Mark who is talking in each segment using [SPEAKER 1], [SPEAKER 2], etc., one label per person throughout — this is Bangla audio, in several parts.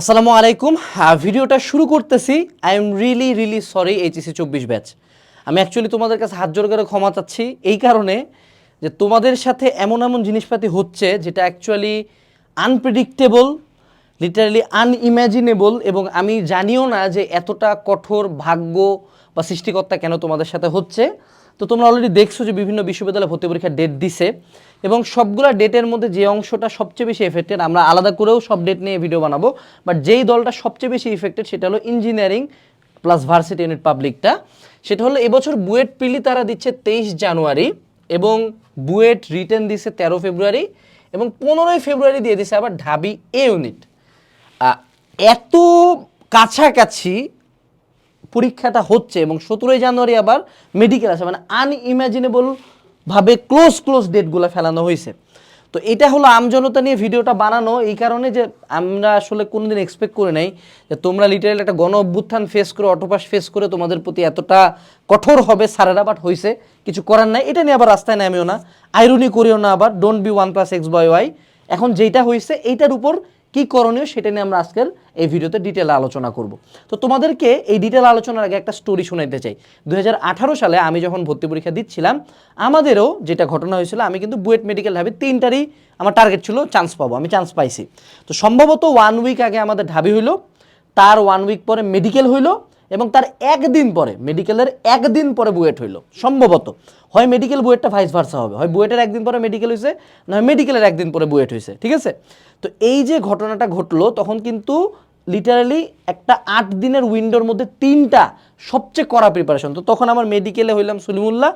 [SPEAKER 1] আসসালামু আলাইকুম। ভিডিওটা শুরু করতেছি। I am really really sorry HSC চব্বিশ ব্যাচ আমি অ্যাকচুয়ালি তোমাদের কাছে হাত জোর করে ক্ষমা চাচ্ছি এই কারণে যে তোমাদের সাথে এমন এমন জিনিসপাতি হচ্ছে যেটা অ্যাকচুয়ালি আনপ্রেডিক্টেবল লিটারালি আনইম্যাজিনেবল এবং আমি জানিও না যে এতটা কঠোর ভাগ্য বা সৃষ্টিকর্তা কেন তোমাদের সাথে হচ্ছে। তো তোমরা অলরেডি দেখছ যে বিভিন্ন বিশ্ববিদ্যালয়ে ভর্তি পরীক্ষার ডেট দিছে, এবং সবগুলা ডেটের মধ্যে যে অংশটা সবচেয়ে বেশি এফেক্টেড আমরা আলাদা করেও সব ডেট নিয়ে ভিডিও বানাবো বাট যেই দলটা সবচেয়ে বেশি ইফেক্টেড সেটা হলো ইঞ্জিনিয়ারিং প্লাস ভার্সিটি ইউনিট পাবলিকটা সেটা হলো এবছর বুয়েট পিলি তারা দিচ্ছে তেইশ জানুয়ারি, এবং বুয়েট রিটার্ন দিছে তেরো ফেব্রুয়ারি, এবং পনেরোই ফেব্রুয়ারি দিয়ে দিছে আবার ঢাবি এ ইউনিট এত কাছাকাছি পরীক্ষাটা হচ্ছে এবং সতেরোই জানুয়ারি আবার মেডিকেল আছে মানে আনইম্যাজিনেবল ভাবে ক্লোজ ক্লোজ ডেটগুলো ফেলানো হয়েছে। তো এটা হলো আমজনতা নিয়ে ভিডিওটা বানানো, এই কারণে যে আমরা আসলে কোনোদিন এক্সপেক্ট করে নাই যে তোমরা লিটারালি একটা গণ অভ্যুত্থান ফেস করে, অটোপাস ফেস করে তোমাদের প্রতি এতটা কঠোর হবে, সারেরা বাট হয়েছে কিছু করার নাই। এটা নিয়ে আবার রাস্তায় নামিও না আইরনি করিও না আবার don't be one plus ex boy why এখন যেটা হয়েছে এইটার উপর কি করণীয় সেটা নিয়ে আমরা আজকের এই ভিডিওতে ডিটেল আলোচনা করব। তো তোমাদেরকে এই ডিটেল আলোচনার আগে একটা স্টোরি শোনাইতে চাই। দু হাজার আঠারো সালে আমি যখন ভর্তি পরীক্ষা দিচ্ছিলাম, আমাদেরও যেটা ঘটনা হয়েছিল, আমি কিন্তু বুয়েট মেডিকেল ঢাবি তিনটারই আমার টার্গেট ছিল চান্স পাবো, আমি চান্স পাইছি। তো সম্ভবত ওয়ান উইক আগে আমাদের ঢাবি হইল, তার ওয়ান উইক পরে মেডিকেল হইল এবং তার একদিন পরে মেডিকেলের একদিন পরে বুয়েট হইল, সম্ভবত। হয় মেডিকেল বুয়েটটা ভাইস ভার্সা হবে, হয় বুয়েটের একদিন পরে মেডিকেল হয়েছে না মেডিকেলের একদিন পরে বুয়েট হয়েছে ঠিক আছে? তো এই যে ঘটনাটা ঘটলো, তখন কিন্তু লিটারালি একটা আট দিনের উইন্ডোর মধ্যে তিনটা সবচেয়ে কড়া প্রিপারেশন তো তখন আমার মেডিকেলে হইলাম সলিমুল্লাহ,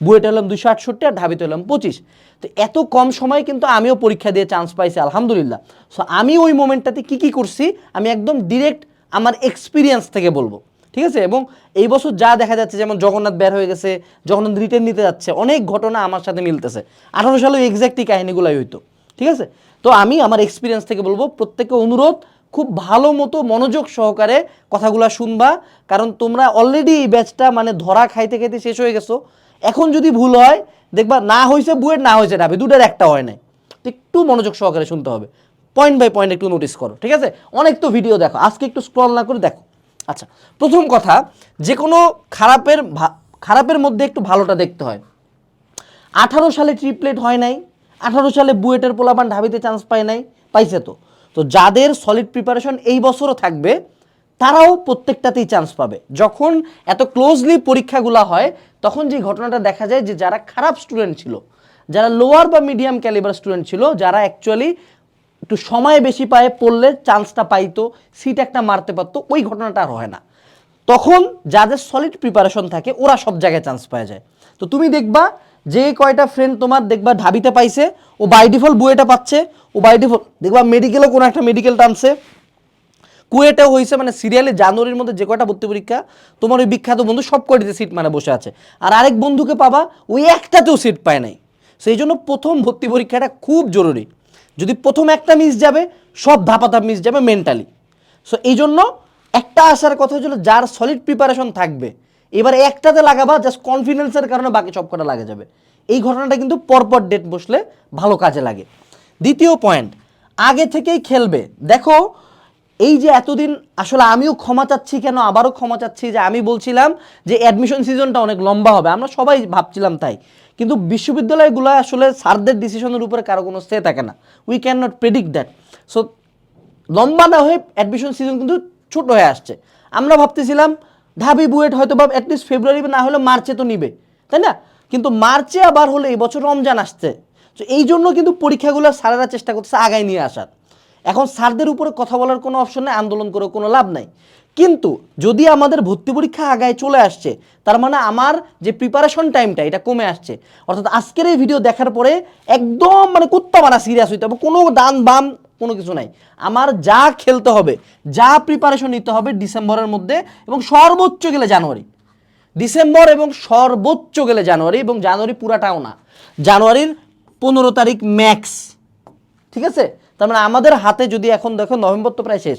[SPEAKER 1] বুয়েটে হলাম দুশো আটষট্টি আর ঢাবিতে হলাম পঁচিশ। তো এত কম সময়ে কিন্তু আমিও পরীক্ষা দিয়ে চান্স পাইছি, আলহামদুলিল্লাহ। সো আমি ওই মোমেন্টটাতে কী কী করছি, আমি একদম ডিরেক্ট আমার এক্সপিরিয়েন্স থেকে বলব। ঠিক আছে? এবং এই বছর যা দেখা যাচ্ছে, যেমন জগন্নাথ বের হয়ে গেছে, জগন্নাথ রিটার্ন নিতে যাচ্ছে, অনেক ঘটনা আমার সাথে মিলতেছে। আঠারো সালে এক্স্যাক্টই কাহিনীগুলাই হইতো, ঠিক আছে? তো আমি আমার এক্সপিরিয়েন্স থেকে বলব, প্রত্যেককে অনুরোধ, খুব ভালো মতো মনোযোগ সহকারে কথাগুলো শুনবা, কারণ তোমরা অলরেডি এই ব্যাচটা মানে ধরা খাইতে খাইতে শেষ হয়ে গেছো। এখন যদি ভুল হয়, দেখবা না হয়েছে বুয়েট না হয়েছে ডাবে দুটার একটা হয় নাই। একটু মনোযোগ সহকারে শুনতে হবে। পয়েন্ট বাই পয়েন্ট একটু নোটিস করো, ঠিক আছে? অনেক তো ভিডিও দেখো, আজকে একটু স্ক্রল না করে দেখো। আচ্ছা প্রথম কথা যে কোনো খারাপের খারাপের মধ্যে একটু ভালোটা দেখতে হয়। আঠারো সালে ট্রিপলেট হয় নাই, আঠারো সালে বুয়েটের পোলাপান ঢাবিতে চান্স পায় নাই, পাইছে তো। তো যাদের সলিড প্রিপারেশন এই বছরও থাকবে, তারাও প্রত্যেকটাতেই চান্স পাবে। যখন এত ক্লোজলি পরীক্ষাগুলো হয়, তখন যে ঘটনাটা দেখা যায় যে যারা খারাপ স্টুডেন্ট ছিল, যারা লোয়ার বা মিডিয়াম ক্যালিবার স্টুডেন্ট ছিল, যারা অ্যাকচুয়ালি একটু সময় বেশি পায়, পড়লে চান্সটা পাইতো সিট একটা মারতে পারতো, ওই ঘটনাটা আর হয় না। তখন যাদের সলিড প্রিপারেশন থাকে, ওরা সব জায়গায় চান্স পাওয়া যায়। তো তুমি দেখবা, যে কয়টা ফ্রেন্ড তোমার দেখবা ঢাবিতে পাইছে, ও বাই ডিফল্ট বুয়েটা পাচ্ছে, ও বাই ডিফল্ট দেখবা মেডিকেলও কোনো একটা মেডিকেল টানছে। কুয়েটেও হয়েছে মানে সিরিয়ালে জানুয়ারির মধ্যে যে কয়টা ভর্তি পরীক্ষা, তোমার ওই বিখ্যাত বন্ধু সব কয়টিতে সিট মানে বসে আছে। আর আরেক বন্ধুকে পাবা, ওই একটাতেও সিট পায় নাই। সেই জন্য প্রথম ভর্তি পরীক্ষাটা খুব জরুরি। যদি প্রথম একটা মিস যাবে, সব ধাপা ধাপ মিস যাবে মেন্টালি সো এই জন্য একটা আসার কথা হচ্ছিল যার সলিড প্রিপারেশন থাকবে, এবার একটাতে লাগাবা জাস্ট কনফিডেন্সের কারণে বাকি সব কটা লাগে যাবে। এই ঘটনাটা কিন্তু পরপর ডেট বসলে ভালো কাজে লাগে। দ্বিতীয় পয়েন্ট আগে থেকেই খেলবে। দেখো এই যে এতদিন আসলে আমিও ক্ষমা চাচ্ছি কেন? আবারও ক্ষমা চাচ্ছি যে আমি বলছিলাম যে অ্যাডমিশন সিজনটা অনেক লম্বা হবে। আমরা সবাই ভাবছিলাম তাই। কিন্তু বিশ্ববিদ্যালয়গুলো আসলে স্যারদের ডিসিশনের উপরে কারও কোনো স্টে থাকে না। We can not predict that so লম্বা না হয়ে অ্যাডমিশন সিজন কিন্তু ছোট হয়ে আসছে। আমরা ভাবতেছিলাম ঢাবি বুয়েট হয়তো বা অ্যাটলিস্ট ফেব্রুয়ারি না হলে মার্চে তো নিবে। তাই না? কিন্তু মার্চে আবার হলে এই বছর রমজান আসছে। তো এই জন্য কিন্তু পরীক্ষাগুলো সারারা চেষ্টা করতেছে আগায় নিয়ে আসার। এখন স্যারদের উপরে কথা বলার কোনো অপশন নেই, আন্দোলন করে কোনো লাভ নাই। কিন্তু যদি আমাদের ভর্তি পরীক্ষা আগায় চলে আসছে, তার মানে আমার যে প্রিপারেশন টাইমটা এটা কমে আসছে। অর্থাৎ আজকের এই ভিডিও দেখার পরে একদম মানে কুত্তা মানা সিরিয়াস হইতে হবে, কোনো দান বাম কোনো কিছু নাই। আমার যা খেলতে হবে, যা প্রিপারেশন নিতে হবে ডিসেম্বরের মধ্যে এবং সর্বোচ্চ গেলে জানুয়ারি। ডিসেম্বর এবং সর্বোচ্চ গেলে জানুয়ারি এবং জানুয়ারি পুরাটাও না। জানুয়ারির পনেরো তারিখ ম্যাক্স ঠিক আছে? তার মানে আমাদের হাতে যদি এখন দেখো নভেম্বর তো প্রায় শেষ,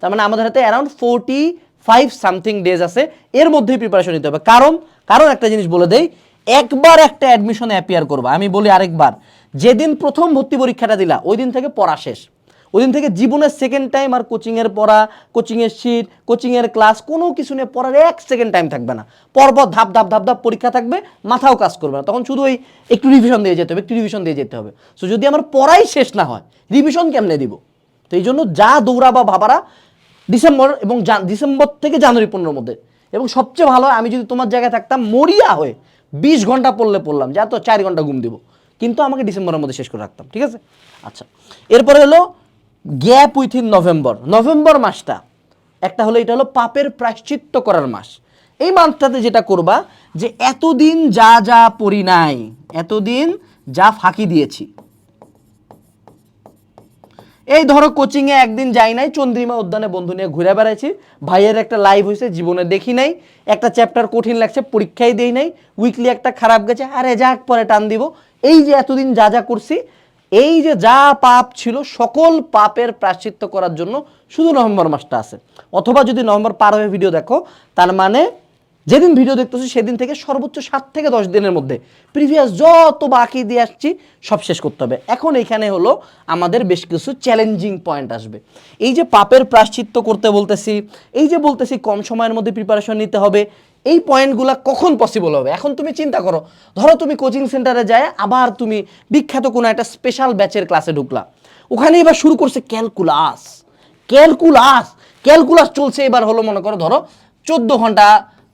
[SPEAKER 1] তার মানে আমাদের হাতে around forty five something days আছে, এর মধ্যেই প্রিপারেশন নিতে হবে। কারণ কারণ একটা জিনিস বলে দেই, একবার একটা অ্যাডমিশনে অ্যাপিয়ার করবা। আমি বলি আরেকবার, যেদিন প্রথম ভর্তি পরীক্ষাটা দিলা ওই দিন থেকে পড়া শেষ। ওদিন থেকে জীবনের সেকেন্ড টাইম আর কোচিংয়ের পড়া কোচিংয়ের শিট কোচিংয়ের ক্লাস কোনো কিছু নিয়ে পড়ার এক সেকেন্ড টাইম থাকবে না। পরপর ধাপ ধাপ ধাপ ধাপ পরীক্ষা থাকবে, মাথাও কাজ করবে না। তখন শুধু ওই একটু রিভিশন দিয়ে যেতে হবে, একটু রিভিশন দিয়ে যেতে হবে। সো যদি আমার পড়াই শেষ না হয় রিভিশন কেমনে দিব? তো এই জন্য যা দৌড়া বা ভাবারা ডিসেম্বর এবং ডিসেম্বর থেকে জানুয়ারি পনেরোর মধ্যে। এবং সবচেয়ে ভালো, আমি যদি তোমার জায়গায় থাকতাম, মরিয়া হয়ে বিশ ঘণ্টা পড়লে পড়লাম, যা তো চার ঘণ্টা ঘুম দিব। কিন্তু আমাকে ডিসেম্বরের মধ্যে শেষ করে রাখতাম, ঠিক আছে? আচ্ছা। এরপরে হলো গ্যাপ উইথিন নভেম্বর নভেম্বর মাসটা। একটা হলো এটা হলো পাপের প্রায়শ্চিত্ত করার মাস। এই মাসটাতে যেটা করবা, যে এতদিন যা যা পড়ি নাই, এতদিন যা ফাঁকি দিয়েছি। এই ধরো কোচিংয়ে একদিন যাই নাই, চন্দ্রিমা উদ্যানে বন্ধু নিয়ে ঘুরে বেড়াইছি। ভাইয়ের একটা লাইভ হয়েছে জীবনে দেখি নাই। একটা চ্যাপ্টার কঠিন লাগছে পরীক্ষায় দেই নাই। উইকলি একটা খারাপ গেছে, আরে যাক, পরে টান দিব। এই যে এতদিন যা যা করছি এই যে যা পাপ ছিল, সকল পাপের প্রাশ্চিত্য করার জন্য শুধু নভেম্বর মাসটা আছে। অথবা যদি নভেম্বর পার হয়ে ভিডিও দেখো, তার মানে যেদিন ভিডিও দেখতেছি, সেদিন থেকে সর্বোচ্চ সাত থেকে দশ দিনের মধ্যে প্রিভিয়াস যত বাকি দিয়ে আসছি, সব শেষ করতে হবে। এখন এখানে হলো আমাদের বেশ কিছু চ্যালেঞ্জিং পয়েন্ট আসবে। এই যে পাপের প্রাশ্চিত্য করতে বলতেছি, এই যে বলতেছি কম সময়ের মধ্যে প্রিপারেশন নিতে হবে এই পয়েন্টগুলো কখন পসিবল হবে? এখন তুমি চিন্তা করো। ধরো তুমি কোচিং সেন্টারে যায়, আবার তুমি বিখ্যাত কোনো একটা স্পেশাল ব্যাচের ক্লাসে ঢুকলা। ওখানে এবার শুরু করছে ক্যালকুলাস ক্যালকুলাস ক্যালকুলাস চলছে এবার হলো, মনে করো, ধরো, চোদ্দ ঘণ্টা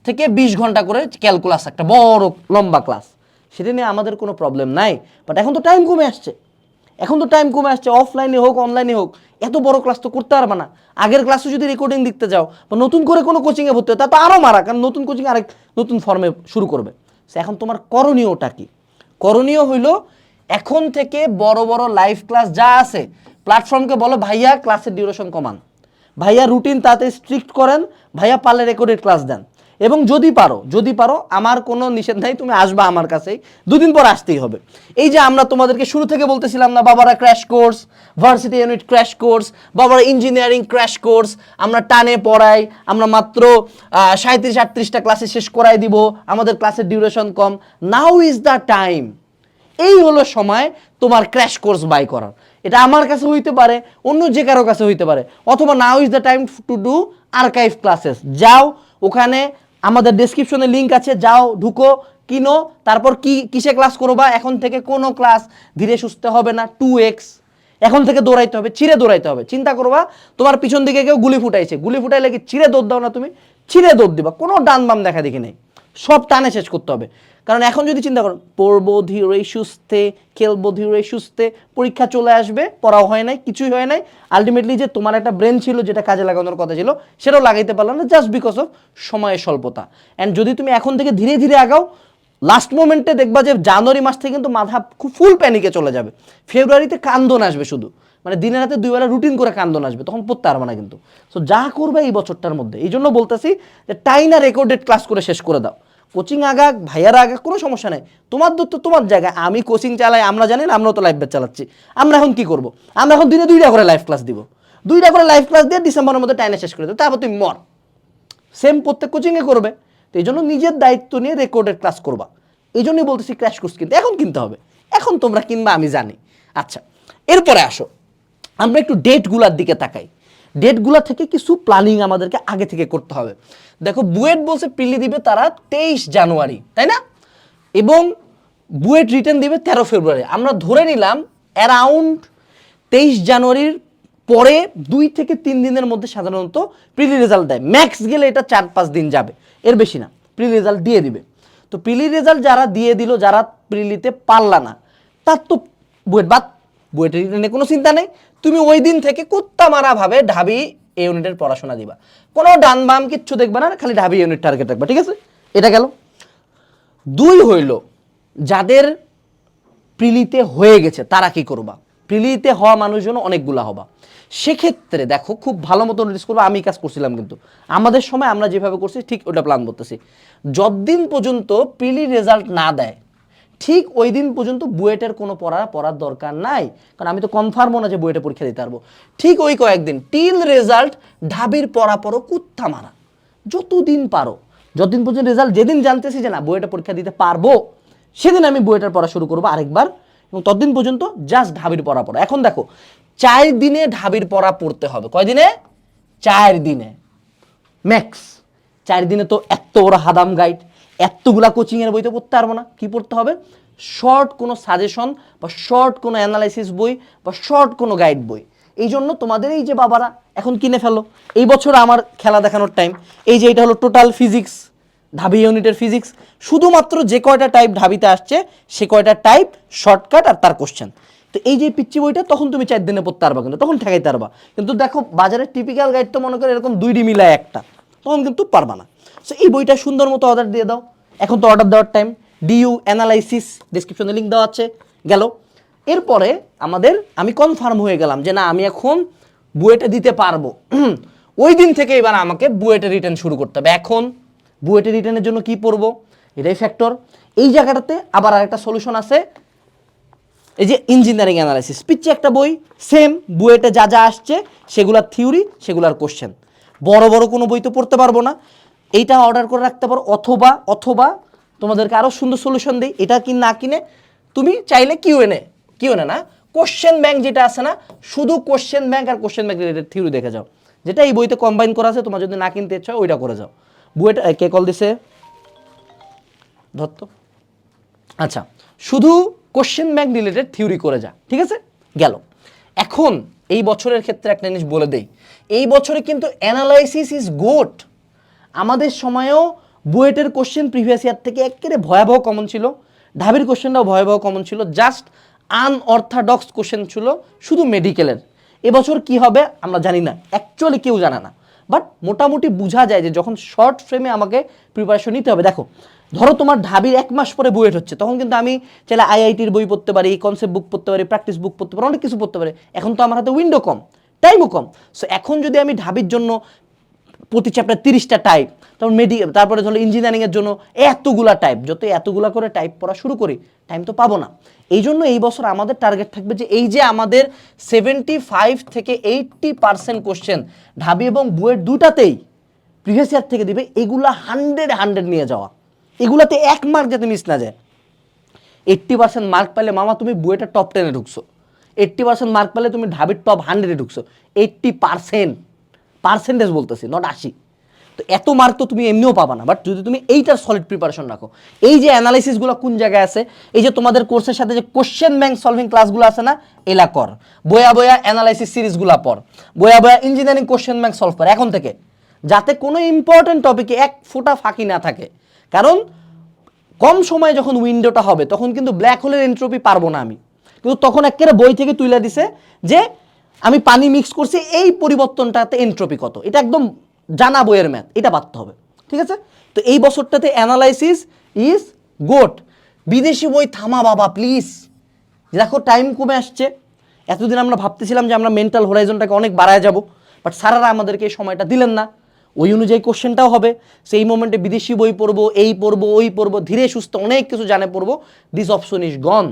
[SPEAKER 1] থেকে বিশ ঘণ্টা করে ক্যালকুলাস একটা বড় লম্বা ক্লাস সেটা নিয়ে আমাদের কোনো প্রবলেম নাই। বাট এখন তো টাইম কমে আসছে। এখন তো টাইম কমে আসছে অফলাইনে হোক অনলাইনে হোক, এত বড় ক্লাস তো করতে পারবে না। আগের ক্লাসে যদি রেকর্ডিং দেখতে যাও, বা নতুন করে কোনো কোচিংয়ে ভর্তি হয় তা তো আরও মারা, কারণ নতুন কোচিং আরেক নতুন ফর্মে শুরু করবে। এখন তোমার করণীয়টা কি? করণীয় হইল, এখন থেকে বড় বড় লাইভ ক্লাস যা আছে প্ল্যাটফর্মকে বলো, ভাইয়া ক্লাসের ডিউরেশন কমান। ভাইয়া রুটিন তাতে স্ট্রিক্ট করেন, ভাইয়া পারলে রেকর্ডেড ক্লাস দেন। এবং যদি পারো যদি পারো, আমার কোনো নিষেধ নাই, তুমি আসবা আমার কাছেই। দুদিন পর আসতেই হবে। এই যে আমরা তোমাদেরকে শুরু থেকে বলতেছিলাম না, বাবারা crash course varsity unit crash course বাবারা ইঞ্জিনিয়ারিং ক্র্যাশ কোর্স আমরা টানে পড়াই, আমরা মাত্র সাঁত্রিশ আটত্রিশটা ক্লাসে শেষ করাই দিব, আমাদের ক্লাসের ডিউরেশন কম। নাও ইজ দ্য টাইম এই হলো সময় তোমার ক্র্যাশ কোর্স বাই করার। এটা আমার কাছে হইতে পারে, অন্য যে কারও কাছে হইতে পারে। অথবা now is the time to do archive classes যাও, ওখানে আমাদের ডিসক্রিপশনে লিঙ্ক আছে, যাও, ঢুকো, কিনো, তারপর কি, কিসে ক্লাস করো বা এখন থেকে কোনো ক্লাস ধীরে সুস্থ হবে না টু এক্স এখন থেকে দৌড়াইতে হবে, ছিঁড়ে দৌড়াইতে হবে। চিন্তা করবা, তোমার পিছন দিকে কেউ গুলি ফুটাইছে, গুলি ফুটাইলে কি ছিঁড়ে দৌড় দাও না তুমি? ছিঁড়ে দৌড় দিবা, কোনো ডান বাম দেখা দেখি নেই। সব টানে শেষ করতে হবে। কারণ এখন যদি চিন্তা করো, পড়ব ধীরে সুস্থে, খেলব ধীরে সুস্থে, পরীক্ষা চলে আসবে, পড়াও হয় নাই, কিছুই হয় নাই। আলটিমেটলি যে তোমার একটা ব্রেন ছিল যেটা কাজে লাগানোর কথা ছিল, সেটাও লাগাইতে পারল না জাস্ট বিকজ অফ সময়ের স্বল্পতা। অ্যান্ড যদি তুমি এখন থেকে ধীরে ধীরে আগাও লাস্ট মোমেন্টে দেখবা যে জানুয়ারি মাস থেকে কিন্তু মাথা খুব ফুল প্যানিকে চলে যাবে। ফেব্রুয়ারিতে কান্দন আসবে শুধু। মানে দিনে রাতে দুই বেলা রুটিন করে কান্দন আসবে, তখন পড়তে পারবে না কিন্তু। সো যা করবে এই বছরটার মধ্যে। এই জন্য বলতেছি যে টাইনা রেকর্ডেড ক্লাস করে শেষ করে দাও। কোচিং আগাক, ভাইয়ারা আগাক, কোনো সমস্যা নেই। তোমার দূর তো তোমার জায়গায়। আমি কোচিং চালাই, আমরা জানি না, আমরাও তো লাইফ ব্যাচ চালাচ্ছি। আমরা এখন কি করব? আমরা এখন দিনে দুইটা করে লাইভ ক্লাস দিব। দুইটা করে লাইভ ক্লাস দিয়ে ডিসেম্বরের মধ্যে টাইনে শেষ করে দেবো। তারপর তুমি মর। সেম প্রত্যেক কোচিংয়ে করবে। তো এই জন্য নিজের দায়িত্ব নিয়ে রেকর্ডেড ক্লাস করবা। এই জন্যই বলতেছি ক্র্যাশ কোর্স কিনতে। এখন কিনতে হবে। এখন তোমরা কিনবা, আমি জানি। আচ্ছা এরপরে আসো। আমরা একটু ডেটগুলোর দিকে তাকাই। ডেটগুলো থেকে কিছু প্ল্যানিং আমাদেরকে আগে থেকে করতে হবে। দেখো বুয়েট বলছে প্রিলি দিবে তারা তেইশ জানুয়ারি, তাই না? এবং বুয়েট রিটার্ন দিবে তেরো ফেব্রুয়ারি। আমরা ধরে নিলাম অ্যারাউন্ড তেইশ জানুয়ারির পরে দুই থেকে তিন দিনের মধ্যে সাধারণত প্রিলি রেজাল্ট দেয়। ম্যাক্স গেলে এটা চার পাঁচ দিন যাবে। এর বেশি না প্রিলি রেজাল্ট দিয়ে দিবে। তো প্রিলি রেজাল্ট যারা দিয়ে দিল, যারা প্রিলিতে পারলা না, তার তো বুয়েট বাদ। বুয়েটের রিটার্নে কোনো চিন্তা নেই। তুমি ওই দিন থেকে কুত্তা মারা ভাবে ঢাবি এই ইউনিটের পড়াশোনা দিবা। কোনো ডান বাম কিচ্ছু দেখবে না, খালি ঢাবি ইউনিট টার্গেট রাখবা, ঠিক আছে? এটা গেল। দুই হইল, যাদের প্রিলিতে হয়ে গেছে, তারা কি করবা? প্রিলিতে হওয়া মানুষজন অনেকগুলা হবা। সেক্ষেত্রে দেখো, খুব ভালো মতো নোটিস করব, আমি কাজ করছিলাম কিন্তু। আমাদের সময় আমরা যেভাবে করছি, ঠিক ওটা প্ল্যান করতেছি। যতদিন পর্যন্ত প্রিলি রেজাল্ট না দেয় ঠিক ওই দিন পর্যন্ত বুয়েটের কোনো পড়া, পড়ার দরকার নাই। কারণ আমি তো কনফার্মও না যে বুয়েটে পরীক্ষা দিতে পারব। ঠিক ওই কয়েকদিন টিল রেজাল্ট ঢাবির পড়া পড়ো কুত্থা মারা। যতদিন পারো। যতদিন পর্যন্ত রেজাল্ট যেদিন জানতেছি যে না, বুয়েটে পরীক্ষা দিতে পারব, সেদিন আমি বুয়েটার পড়া শুরু করব আরেকবার। এবং ততদিন পর্যন্ত জাস্ট ঢাবির পড়া পড়া। এখন দেখো, চার দিনে ঢাবির পড়া পড়তে হবে। কয় দিনে? চার দিনে। ম্যাক্স চার দিনে তো এত বড় হাদাম গাইড এতগুলা কোচিংয়ের বই তো পড়তে পারব না। কি পড়তে হবে? শর্ট কোনো সাজেশন বা শর্ট কোনো অ্যানালাইসিস বই বা শর্ট কোনো গাইড বই। এই জন্য তোমাদের এই যে বাবারা এখন কিনে ফেলো। এই বছর আমার খেলা দেখানোর টাইম এই যে এটা হলো টোটাল ফিজিক্স ঢাবি ইউনিটের ফিজিক্স শুধুমাত্র যে কয়টা টাইপ ঢাবিতে আসছে, সে কয়টা টাইপ শর্টকাট আর তার কোশ্চেন তো এই যে পিচ্ছি বইটা, তখন তুমি চার দিনে পড়তে পারবা কিন্তু, তখন ঠেকাইতে পারবা। কিন্তু দেখো, বাজারের টিপিক্যাল গাইড তো মনে করো এরকম দুইটি মিলায় একটা। তখন কিন্তু পারবা না। সো এই বইটা সুন্দর মতো অর্ডার দিয়ে দাও। এখন তো অর্ডার দেওয়ার টাইম ডিইউ অ্যানালাইসিস ডিসক্রিপশনে লিঙ্ক দেওয়া আছে। গেল। এরপরে আমাদের আমি কনফার্ম হয়ে গেলাম যে না, আমি এখন বুয়েটে দিতে পারব। ওই দিন থেকে এবার আমাকে বুয়েটে রিটার্ন শুরু করতে হবে। এখন বুয়েটে রিটার্নের জন্য কি পড়ব এটাই ফ্যাক্টর এই জায়গাটাতে আবার আরেকটা সলিউশন আছে। এই যে ইঞ্জিনিয়ারিং অ্যানালাইসিস পিচ্ছে একটা বই সেম বুয়েটে যা যা আসছে, সেগুলার থিওরি সেগুলার কোশ্চেন বড় বড় কোনো বই তো পড়তে পারব না। এইটা অর্ডার করে রাখতে পারো, অথবা অথবা তোমাদেরকে আরও সুন্দর সলিউশন দিই, এটা কি না কিনে, তুমি চাইলে কিউ এনে কিউ এনে না কোশ্চেন ব্যাংক যেটা আছে না, শুধু কোশ্চেন ব্যাংক আর কোশ্চেন ব্যাংক রিলেটেড থিওরি দেখে যাও। যেটা এই বইতে কম্বাইন করা আছে, তোমার যদি না কিনতে ইচ্ছা ওইটা করে যাও। বুয়েটা কে কল দিছে? ধরতো। আচ্ছা শুধু কোশ্চেন ব্যাংক রিলেটেড থিওরি করে যা, ঠিক আছে? গেল। এখন, এই বছরের ক্ষেত্রে একটা জিনিস বলে দেই, এই বছরে কিন্তু অ্যানালাইসিস ইজ গুড আমাদের সময়েও বুয়েটের কোশ্চেন প্রিভিয়াস ইয়ার থেকে একেবারে ভয়াবহ কমন ছিল। ঢাবির কোশ্চেনটাও ভয়াবহ কমন ছিল। জাস্ট আনঅর্থাডক্স কোশ্চেন ছিল শুধু মেডিকেলের এবছর কি হবে আমরা জানি না। অ্যাকচুয়ালি কেউ জানে না। বাট মোটামুটি বোঝা যায় যে যখন শর্ট ফ্রেমে আমাকে প্রিপারেশন নিতে হবে। দেখো, ধরো তোমার ঢাবির এক মাস পরে বুয়েট হচ্ছে, তখন কিন্তু আমি চাইলে আইআইটির বই পড়তে পারি কনসেপ্ট বুক পড়তে পারি প্র্যাকটিস বুক পড়তে পারি, অনেক কিছু পড়তে পারি। এখন তো আমার হাতে উইন্ডো কম টাইমও কম। সো এখন যদি আমি ঢাবির জন্য প্রতি চ্যাপ্টার তিরিশটা টাইপ তারপর মেডি তারপরে ধরো ইঞ্জিনিয়ারিংয়ের জন্য এতগুলা টাইপ যত এতগুলা করে টাইপ পড়া শুরু করি টাইম তো পাবো না। এই জন্য এই বছর আমাদের টার্গেট থাকবে যে এই যে আমাদের সেভেন্টি ফাইভ থেকে এইট্টি পার্সেন্ট কোশ্চেন ঢাবি এবং বুয়েট দুটাতেই প্রিভিয়াস ইয়ার থেকে দিবে, এগুলা হান্ড্রেড হান্ড্রেড নিয়ে যাওয়া। এগুলাতে এক মার্ক যাতে মিস না যায়। এইট্টি পার্সেন্ট মার্ক পেলে মামা তুমি বুয়েটা টপ টেনে ঢুকছো। এইট্টি পার্সেন্ট মার্ক পেলে তুমি ঢাবির টপ হান্ড্রেডে ঢুকছো। এইট্টি পার্সেন্ট পার্সেন্টেজ বলতেছি নট আশি। তো এত মার্ক তো তুমি এমনিও পাবা না বাট যদি তুমি এইটার সলিড প্রিপারেশন রাখো, এই যে অ্যানালাইসিসগুলো কোন জায়গায় আছে, এই যে তোমাদের কোর্সের সাথে যে কোশ্চেন ব্যাংক সলভিং ক্লাসগুলো আছে না, এলা কর। বয়া বয়া অ্যানালাইসিস সিরিজগুলো পড়। বয়া বয়া ইঞ্জিনিয়ারিং কোশ্চেন ব্যাংক সলভ কর। এখন থেকে, যাতে কোনো ইম্পর্টেন্ট টপিকে এক ফোঁটা ফাঁকি না থাকে। কারণ, কম সময়ে যখন উইন্ডোটা হবে, তখন কিন্তু ব্ল্যাক হোলের এন্ট্রপি পারব না আমি। কিন্তু তখন একেবারে বই থেকে তুলে দিছে যে আমি পানি মিক্স করছি, এই পরিবর্তনটাতে এন্ট্রপি কত? এটা একদম জানা বইয়ের ম্যাথ এটা পারতে হবে, ঠিক আছে? তো এই বছরটাতে অ্যানালাইসিস ইজ গুড বিদেশি বই থামা বাবা প্লিজ দেখো টাইম কমে আসছে। এতদিন আমরা ভাবতেছিলাম যে আমরা মেন্টাল হোরাইজনটাকে অনেক বাড়ায় যাব বাট স্যারারা আমাদেরকে এই সময়টা দিলেন না। ওই অনুযায়ী কোশ্চেনটাও হবে। সেই মোমেন্টে বিদেশি বই পড়ব, এই পড়ব, ওই পড়ব, ধীরে সুস্থ অনেক কিছু জানে পড়ব। দিস অপশন ইজ গন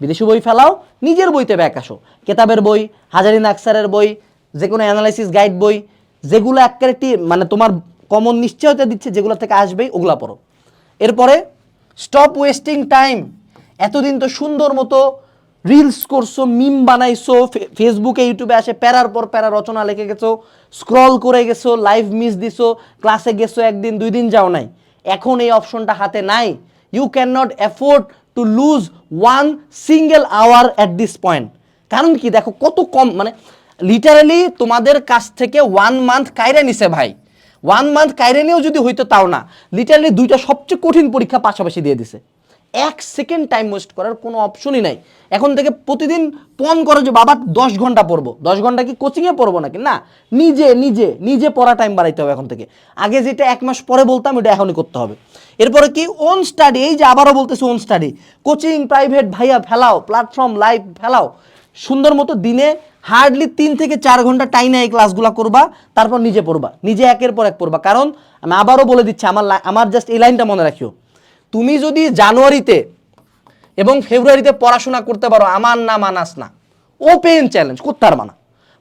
[SPEAKER 1] বিদেশি বই ফেলাও, নিজের বইতে ব্যাক আসো। কেতাবের বই, হাজারিন আকসারের বই যে কোনো অ্যানালাইসিস গাইড বই, যেগুলো একটি মানে তোমার কমন নিশ্চয়তা দিচ্ছে, যেগুলো থেকে আসবেই, ওগুলা পড়ো। এরপরে স্টপ ওয়েস্টিং টাইম এতদিন তো সুন্দর মতো রিলস করছ মিম বানাইছো ফেসবুকে ইউটিউবে আসে, প্যারার পর প্যারা রচনা লিখে গেছো স্ক্রল করে গেছো লাইভ মিস দিছো ক্লাসে গেছো একদিন, দুই দিন যাও নাই। এখন এই অপশনটা হাতে নাই। You can not afford to lose one single hour at this point কারণ কি, দেখো কত কম মানে লিটারালি তোমাদের কাছ থেকে ওয়ান মান্থ কায়রা নিছে ভাই। ওয়ান মান্থ কাইরে নিয়েও যদি হইতো তাও না। লিটারালি দুইটা সবচেয়ে কঠিন পরীক্ষা পাশাপাশি দিয়ে দিছে। এক সেকেন্ড টাইম ওয়েস্ট করার কোনো অপশনই নাই। এখন থেকে প্রতিদিন পন করো যে, বাবা, দশ ঘণ্টা পড়ব। দশ ঘণ্টা কি কোচিংয়ে পড়ব নাকি? না, নিজে নিজে নিজে পড়া টাইম বাড়াইতে হবে এখন থেকে। আগে যেটা এক মাস পরে বলতাম এটা এখনই করতে হবে। এরপরে কি? ওন স্টাডি এই যে আবারও বলতেছি ওন স্টাডি কোচিং প্রাইভেট ভাইয়া, ফেলাও প্ল্যাটফর্ম লাইভ ফেলাও। সুন্দর মতো দিনে হার্ডলি তিন থেকে চার ঘণ্টা টাইমে এই ক্লাসগুলো করবা, তারপর নিজে পড়বা। নিজে একের পর এক পড়বা। কারণ, আমি আবারও বলে দিচ্ছি, আমার আমার জাস্ট এই লাইনটা মনে রাখিও। তুমি যদি জানুয়ারিতে এবং ফেব্রুয়ারিতে পড়াশোনা করতে পারো, আমার না মানাস না। ওপেন চ্যালেঞ্জ করতে পারবা না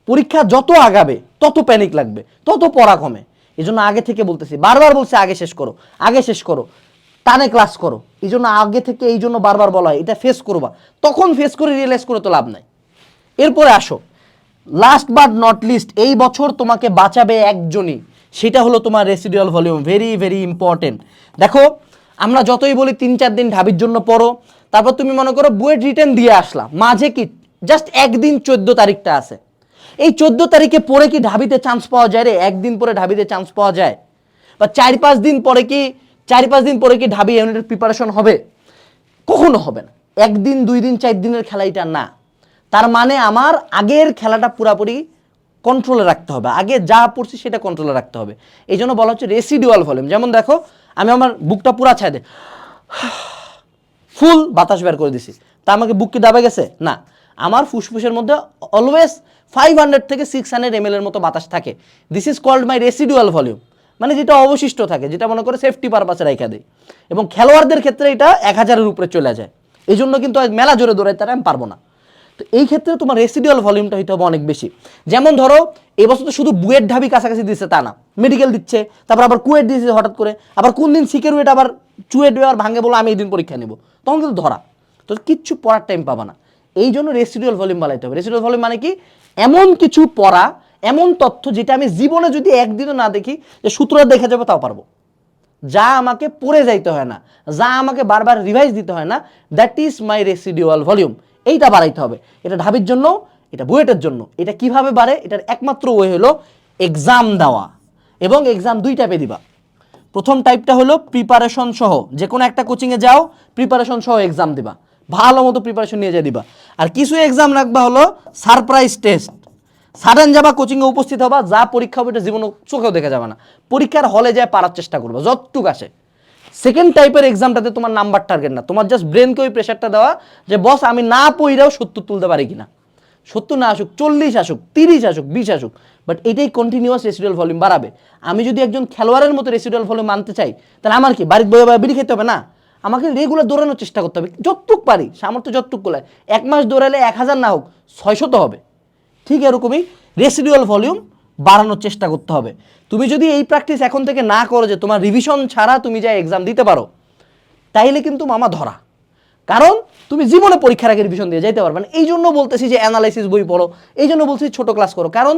[SPEAKER 1] পরীক্ষা যত আগাবে, তত প্যানিক লাগবে, তত পড়া কমে। এই জন্য আগে থেকে বলতেছি, বারবার বলছে, আগে শেষ করো, আগে শেষ করো, টানে ক্লাস করো। এই জন্য আগে থেকে এই জন্য বারবার বলা হয়, এটা ফেস করবা। তখন ফেস করে রিয়েলাইজ করে তো লাভ নাই। এরপরে আসো। লাস্ট বাট নট লিস্ট এই বছর তোমাকে বাঁচাবে একজনই। সেটা হলো তোমার residual volume very very important দেখো আমরা যতই বলি তিন চার দিন ঢাবির জন্য পড়ো, তারপর তুমি মনে করো বুয়েট রিটার্ন দিয়ে আসলা মাঝে কি? জাস্ট একদিন চোদ্দ তারিখটা আছে। এই চোদ্দ তারিখে পরে কি ঢাবিতে চান্স পাওয়া যায় রে? একদিন পরে ঢাবিতে চান্স পাওয়া যায়। বা চার পাঁচ দিন পরে কি, চার পাঁচ দিন পরে কি ঢাবি ইউনিটের প্রিপারেশন হবে? কখনো হবে না। একদিন, দুই দিন, চার দিনের খেলা এটা না। তার মানে আমার আগের খেলাটা পুরাপুরি কন্ট্রোলে রাখতে হবে। আগে যা পড়ছি সেটা কন্ট্রোলে রাখতে হবে। এই জন্য বলা হচ্ছে রেসিডুয়াল ভলিউম যেমন দেখো আমি আমার বুকটা পুরা ছায় ফুল বাতাস বের করে দিছি তা আমাকে বুক কি দাবে গেছে? না। আমার ফুসফুসের মধ্যে অলওয়েজ ফাইভ হান্ড্রেড থেকে সিক্স হান্ড্রেড এম এর মতো বাতাস থাকে। This is called my residual volume মানে যেটা অবশিষ্ট থাকে, যেটা মনে করে সেফটি পারপাসে রেখে দেয়। এবং খেলোয়াড়দের ক্ষেত্রে এটা এক হাজারের উপরে চলে যায়। এই জন্য কিন্তু মেলা জোরে দৌড়াই তারা আমি পারব না। তো এই ক্ষেত্রে তোমার রেসিডুয়াল ভলিউমটা হইতে হবে অনেক বেশি। যেমন ধরো, এবছর তো শুধু বুয়েট ঢাবি কাছাকাছি দিচ্ছে তা না। মেডিকেল দিচ্ছে, তারপর আবার কুয়েট দিচ্ছে হঠাৎ করে। আবার কোন দিন সিকের ওয়েট আবার চুয়েট আবার ভাঙে বলো আমি এই দিন পরীক্ষা নেব। তখন কিন্তু ধরা। তো কিচ্ছু পড়ার টাইম পাবা না। এই জন্য রেসিডুয়াল ভলিউম বানাইতে হবে। রেসিডুয়াল ভলিউম মানে কি? এমন কিছু পড়া, এমন তথ্য যেটা আমি জীবনে যদি একদিনও না দেখি, যে সূত্র দেখে যাব তাও পারব। যা আমাকে পড়ে যাইতে হয় না, যা আমাকে বারবার রিভাইজ দিতে হয় না that is my residual volume এইটা বাড়াইতে হবে। এটা ঢাবির জন্য, এটা বুয়েটের জন্য। এটা কীভাবে বাড়ে? এটার একমাত্র ওয়ে হলো এক্সাম দেওয়া। এবং এক্সাম দুই টাইপে দিবা। প্রথম টাইপটা হলো প্রিপারেশন সহ। যে কোনো একটা কোচিংয়ে যাও প্রিপারেশন সহ এক্সাম দিবা। ভালো মতো প্রিপারেশন নিয়ে যাই দিবা। আর কিছু এক্সাম রাখবা হলো সারপ্রাইজ টেস্ট সাডেন যাবা কোচিংয়ে উপস্থিত হবা, যা পরীক্ষা হবে, এটা জীবনে চোখেও দেখা যাবে না। পরীক্ষার হলে যায়, পারার চেষ্টা করবা, যতটুক আসে। সেকেন্ড টাইপের এক্সামটাতে তোমার নাম্বার টার্গেট না। তোমার জাস্ট ব্রেনকে ওই প্রেশারটা দেওয়া যে, বস, আমি না পইরাও সত্তর তুলতে পারি কিনা? সত্তর না আসুক, চল্লিশ আসুক, তিরিশ আসুক, বিশ আসুক বাট এটাই কন্টিনিউয়াস রেসিডুয়াল ভলিউম বাড়াবে। আমি যদি একজন খেলোয়াড়ের মতো রেসিডুয়াল ভলিউম মানতে চাই, তাহলে আমার কি, বাড়ির বয়ে বিড়ি খেতে হবে না? আমাকে রেগুলার দৌড়ানোর চেষ্টা করতে হবে। যতটুক পারি, সামর্থ্য যতটুক গোলায়। এক মাস দৌড়ালে এক হাজার না হোক ছয়শো তো হবে। ঠিক এরকমই রেসিডুয়াল ভলিউম বাড়ানোর চেষ্টা করতে হবে। তুমি যদি এই প্র্যাকটিস এখন থেকে না করো যে তোমার রিভিশন ছাড়া তুমি যা এক্সাম দিতে পারো, তাইলে কিন্তু মামা ধরা। কারণ তুমি জীবনে পরীক্ষার আগে রিভিশন দিয়ে যাইতে পারবে না। এই জন্য বলতেছি যে অ্যানালাইসিস বই পড়ো, এই জন্য বলছি ছোট ক্লাস করো। কারণ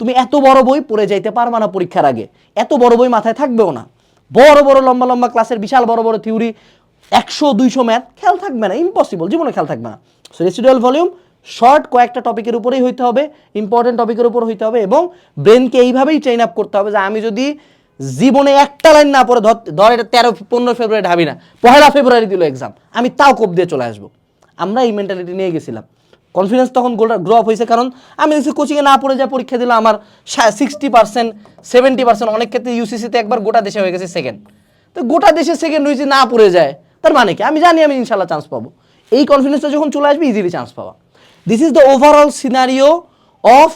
[SPEAKER 1] তুমি এত বড় বই পড়ে যাইতে পারবে না পরীক্ষার আগে। এত বড় বই মাথায় থাকবেও না। বড় বড় লম্বা লম্বা ক্লাসের বিশাল বড় বড় থিওরি একশো, দুইশো ম্যাথ খেয়াল থাকবে না। ইম্পসিবল জীবনে খেয়াল থাকবে না। সো রেসিডুয়াল ভলিউম শর্ট কয়েকটা টপিকের উপরেই হইতে হবে ইম্পর্টেন্ট টপিকের উপর হইতে হবে এবং ব্রেনকে এইভাবেই ট্রেন আপ করতে হবে যে আমি যদি জীবনে একটা লাইন না পড়ে, ধর এটা তেরো, পনেরো ফেব্রুয়ারি ঢাবি না, পহেলা ফেব্রুয়ারি দিল এক্সাম আমি তাও কোপ দিয়ে চলে আসব। আমরা এই মেন্টালিটি নিয়ে গেছিলাম। কনফিডেন্স তখন গ্রো আপ হয়েছে কারণ আমি দেখছি কোচিংয়ে না পড়ে যা পরীক্ষা দিলাম আমার সিক্সটি পার্সেন্ট সেভেন্টি পার্সেন্ট অনেক ক্ষেত্রে ইউসিসিতে একবার গোটা দেশে হয়ে গেছে সেকেন্ড তো গোটা দেশে সেকেন্ড হয়েছে, না পড়ে যায়, তার মানে কি? আমি জানি আমি ইনশাল্লাহ চান্স পাবো। এই কনফিডেন্সটা যখন চলে আসবে ইজিলি চান্স পাওয়া this is the overall scenario of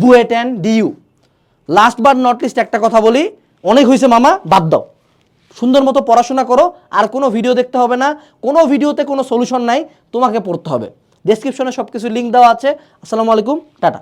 [SPEAKER 1] BUET and DU. Last bar not least একটা কথা বলি। অনেক হয়েছে মামা, বাদ দাও। সুন্দর মতো পড়াশোনা করো, আর কোনো ভিডিও দেখতে হবে না। কোনো ভিডিওতে কোনো সলিউশন নাই, তোমাকে পড়তে হবে। ডেসক্রিপশনে সব কিছু লিঙ্ক দেওয়া আছে। আসসালামু আলাইকুম, টাটা।